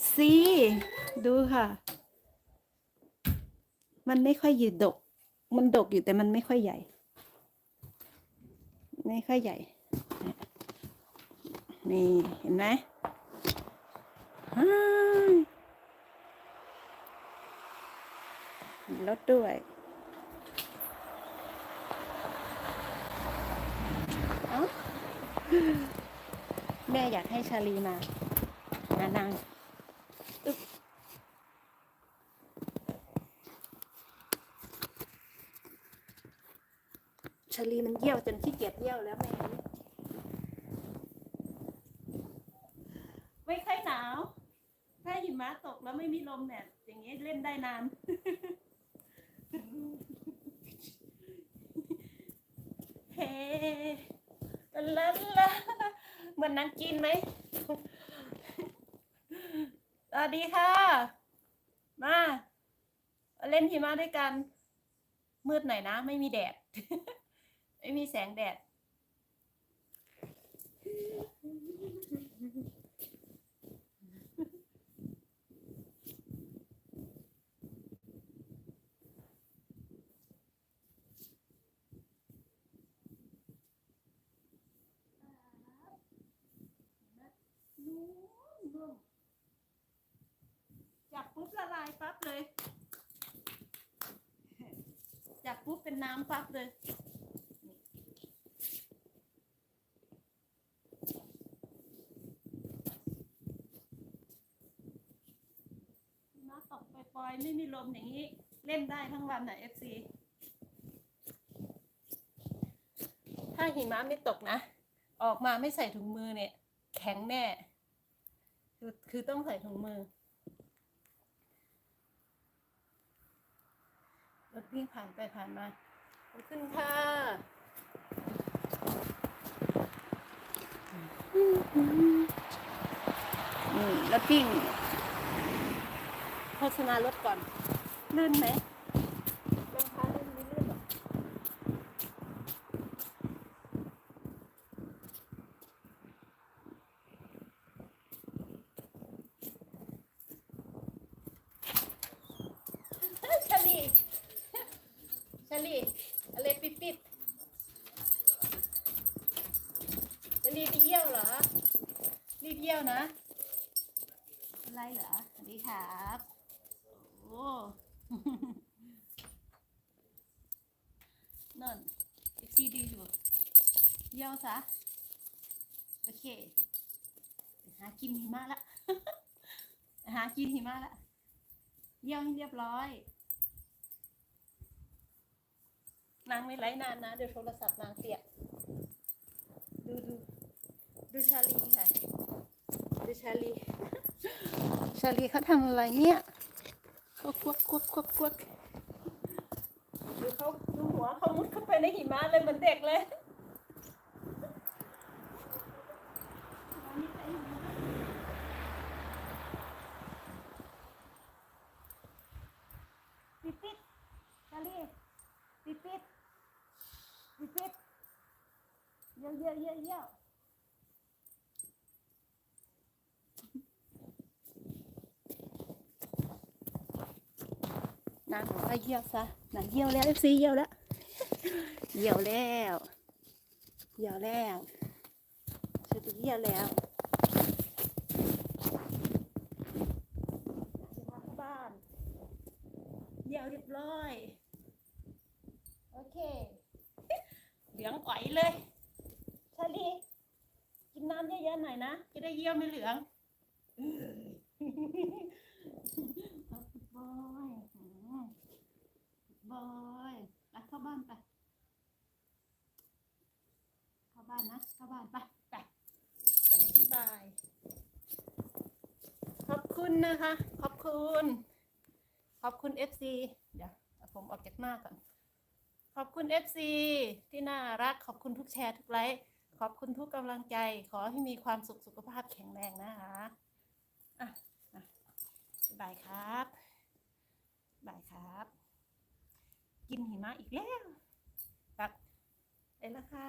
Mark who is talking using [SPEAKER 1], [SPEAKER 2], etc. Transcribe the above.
[SPEAKER 1] FC ดูค่ะ มันไม่ค่อยยืดดก มันดกอยู่แต่มันไม่ค่อยใหญ่ ไม่ค่อยใหญ่ นี่ เห็นไหมรถด้วยแม่อยากให้ชาลีมา มานั่ง ชลีมันเยี่ยวจนขี้เกียจเยี่ยวแล้วแม่ไม่ค่อยหนาว ถ้าหิมะตกแล้วไม่มีลมเนี่ย อย่างนี้เล่นได้นาน เฮ้ลาลาเหมือนนางกินไหม วัสดีค่ะมามา เล่นหิมะด้วยกัน มืดหน่อยนะ ไม่มีแดด ไม่มีแสงแดดจับ ปุ๊บละลายปั๊บเลยจับปุ๊บเป็นน้ำปั๊บเลยน้ำตกปล่อยๆไม่มีลมอย่างนี้ เล่นได้ทั้งวันน่ะ FC ถ้าหิมะไม่ตกนะ ออกมาไม่ใส่ถุงมือเนี่ย แข็งแน่ คือคือต้องใส่ถุงมือ รถวิ่งผ่านไปผ่านมาขอบคุณค่ะนี่รถวิ่งโฆษณารถก่อน ลื่นไหมรองเท้าลื่นไม่ลื่นหรอเฮ้ยชาลีชา ลีอะไรปิดปิดชาลีไปเยี่ยวเหรอรีบเยี่ยวนะ อะไรเหรอ สวัสดีครับโอ้นั่นอีกทีดีอยู่ เยี่ยวซะ โอเคหากินหิมะละ หากินหิมะละ เยี่ยวให้เรียบร้อย นางไม่ไลฟ์นานนะ เดี๋ยวโทรศัพท์นางเปียกดูดูดูชาลีค่ะดูชาลี ชาลีเขาทำอะไรเนี่ยเขาควักควักควักควักดูเขาดูหัวเขามุดเข้าไปในหิมะเลยเหมือนเด็กเลย ปิดปิดชาลีปิดปิด ปิดปิดเยี่ยวเยี่ยวเยี่ยวเยี่ยวนางบอกว่าเยี่ยวซะนางเยี่ยวแล้วเอฟซีเยี่ยวแล้ว เยี่ยวแล้ว เยี่ยวแล้วฉันจะเยี่ยวแล้วจะมาเข้าบ้าน เยี่ยวเรียบร้อย โอเค เหลืองอ๋อยเลยชาลีกินน้ำเยอะๆหน่อยนะ จะได้เยี่ยวไม่เหลืองเอาบอยอืมบอยไปเข้าบ้านไป เข้าบ้านนะ เข้าบ้านไป ไปเดี๋ยวไม่สบาย ขอบคุณนะคะ ขอบคุณ ขอบคุณ FC เดี๋ยวเอาผมออกจากหน้าก่อน ขอบคุณ FC ที่น่ารักขอบคุณทุกแชร์ทุกไลค์ขอบคุณทุกกำลังใจ ขอให้มีความสุขสุขภาพแข็งแรงนะคะอะอะบายครับบายครับ กินหิมะอีกแล้วตัดไปแล้วค่ะ